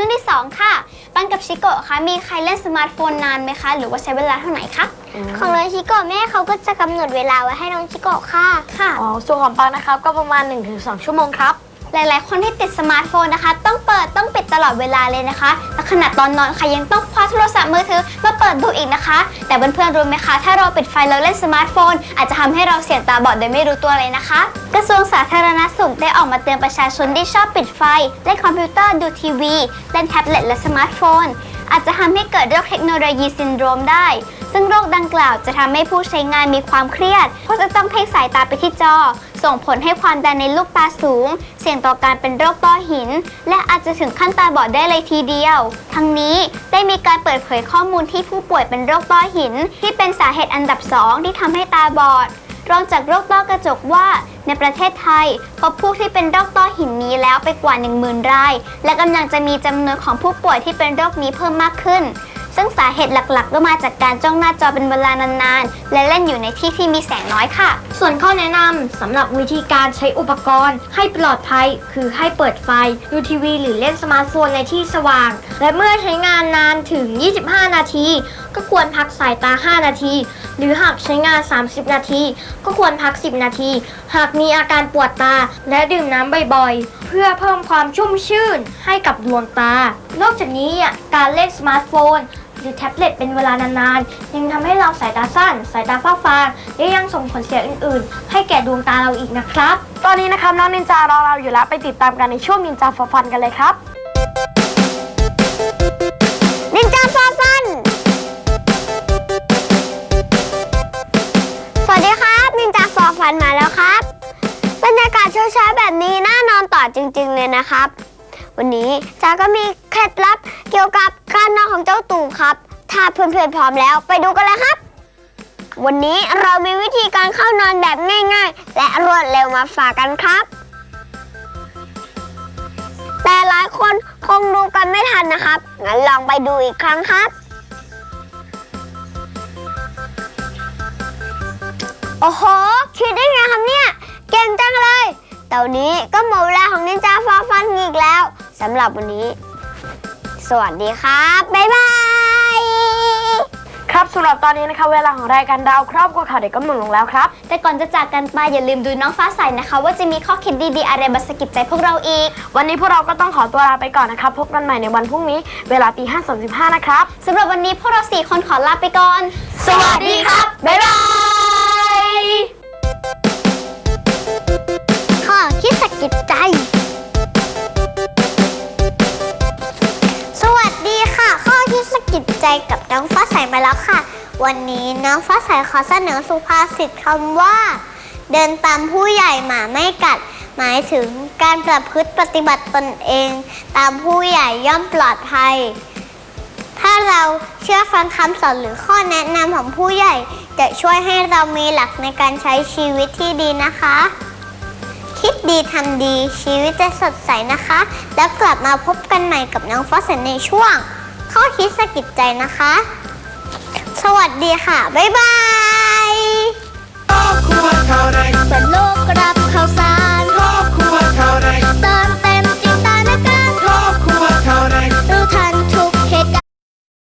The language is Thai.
ช่วงที่ 2 ค่ะ ปันกับชิโกะคะมีใครเล่นสมาร์ทโฟนนานไหมคะ หรือว่าใช้เวลาเท่าไหร่คะของน้องชิโกะแม่เขาก็จะกำหนดเวลาไว้ให้น้องชิโกะค่ะ ค่ะ อ๋อ ส่วนของปังนะครับ ก็ประมาณ 1-2 ชั่วโมงครับ หลาย ๆ คนที่ติดสมาร์ทโฟนนะคะ ต้องเปิดต้องปิดตลอดเวลาเลยนะคะและขณะตอนนอนค่ะยังต้องคว้าโทรศัพท์มือถือมาเปิดดูอีกนะคะ แต่เพื่อนๆรู้ไหมคะ ถ้าเราปิดไฟแล้วเล่นสมาร์ทโฟน อาจจะทำให้เราเสี่ยงตาบอดโดยไม่รู้ตัวเลยนะคะ กระทรวงสาธารณสุขได้ออกมาเตือนประชาชนที่ชอบปิดไฟเล่นคอมพิวเตอร์ดูทีวีเล่นแท็บเล็ตและสมาร์ทโฟน อาจจะทำให้เกิดโรคเทคโนโลยีซินโดรมได้ ซึ่งโรคดังกล่าวจะทำให้ผู้ใช้งานมีความเครียด เพราะจะต้องเพ่งสายตาไปที่จอ ส่งผลให้ความดันในลูกตาสูง เสี่ยงต่อการเป็นโรคต้อหิน และอาจจะถึงขั้นตาบอดได้เลยทีเดียว ทั้งนี้ได้มีการเปิดเผยข้อมูลที่ผู้ป่วยเป็นโรคต้อหิน ที่เป็นสาเหตุอันดับสองที่ทำให้ตาบอดรองจากโรคต้อกระจกว่าในประเทศไทยพบผู้ที่เป็นโรคต้อหินนี้แล้วไปกว่า 10,000 ราย และกำลังจะมีจำนวนของผู้ป่วยที่เป็นโรคนี้เพิ่มมากขึ้น ซึ่งสาเหตุหลักๆ ก็มาจากการจ้องหน้าจอเป็นเวลานานๆ และเล่นอยู่ในที่ที่มีแสงน้อยค่ะ ส่วนข้อแนะนำสำหรับวิธีการใช้อุปกรณ์ ให้ปลอดภัย คือให้เปิดไฟ ดูทีวี หรือเล่นสมาร์ทโฟนในที่สว่าง และเมื่อใช้งานนานถึง 25 นาที ก็ควรพักสายตา 5 นาที หรือหากใช้งาน 30 นาที ก็ควรพัก 10 นาที หากมีอาการปวดตาและดื่มน้ำบ่อยๆ เพื่อเพิ่มความชุ่มชื่นให้กับดวงตา นอกจากนี้การเล่นสมาร์ทโฟน หรือแท็บเล็ตเป็นเวลานานๆ ยังทำให้เราสายตาสั้น สายตาฟ้าฟางและยังส่งผลเสียอื่นๆ ให้แก่ดวงตาเราอีกนะครับ ตอนนี้นะครับน้องนินจารอเราอยู่แล้วไปติดตามกันในช่วงนินจาฟอฟันกันเลยครับ นินจาฟาฟัน สวัสดีครับ นินจาฟาฟันมาแล้วครับ บรรยากาศเช้าๆแบบนี้น่านอนต่อจริง ๆ เลยนะครับ วันนี้จ๋าก็มีเคล็ดลับเกี่ยวกับการนอนของเจ้าตู่ครับ ถ้าเพื่อนๆพร้อมแล้วไปดูกันเลยครับ วันนี้เรามีวิธีการเข้านอนแบบง่าย ๆ และรวดเร็วมาฝากกันครับ แต่หลายคนคงดูกันไม่ทันนะครับ งั้นลองไปดูอีกครั้งครับ โอ้โห คิดได้ไงครับเนี่ย เก่งจังเลยต่วันนี้ก็หมดเวลาของนินจาฟาฟันอีกแล้ว สำหรับวันนี้ สวัสดีครับ บ๊ายบาย ครับสำหรับตอนนี้นะคะเวลาของรายการดาวครอบครัวข่าวเด็กก็หมดลงแล้วครับ แต่ก่อนจะจากกันไปอย่าลืมดูน้องฟ้าใสนะคะ ว่าจะมีข้อคิดดีๆอะไรมาสะกิดใจพวกเราอีก วันนี้พวกเราก็ต้องขอตัวลาไปก่อนนะครับ พบกันใหม่ในวันพรุ่งนี้เวลาตีห้าสามสิบห้านะครับ สำหรับวันนี้พวกเราสี่คนขอลาไปก่อน สวัสดีครับ บ๊ายบาย แล้วค่ะ วันนี้น้องฟ้าใสขอเสนอสุภาษิตคำว่า เดินตามผู้ใหญ่หมาไม่กัด หมายถึงการประพฤติปฏิบัติตนเอง ตามผู้ใหญ่ย่อมปลอดภัย ถ้าเราเชื่อฟังคำสอนหรือข้อแนะนำของผู้ใหญ่ จะช่วยให้เรามีหลักในการใช้ชีวิตที่ดีนะคะ คิดดีทำดีชีวิตจะสดใสนะคะ แล้วกลับมาพบกันใหม่กับน้องฟอสเซนในช่วงข้อคิดสะกิดใจนะคะ สวัสดีค่ะ บ๊ายบายครอบครัวขาวในเปิดโลกรับข่าวสาร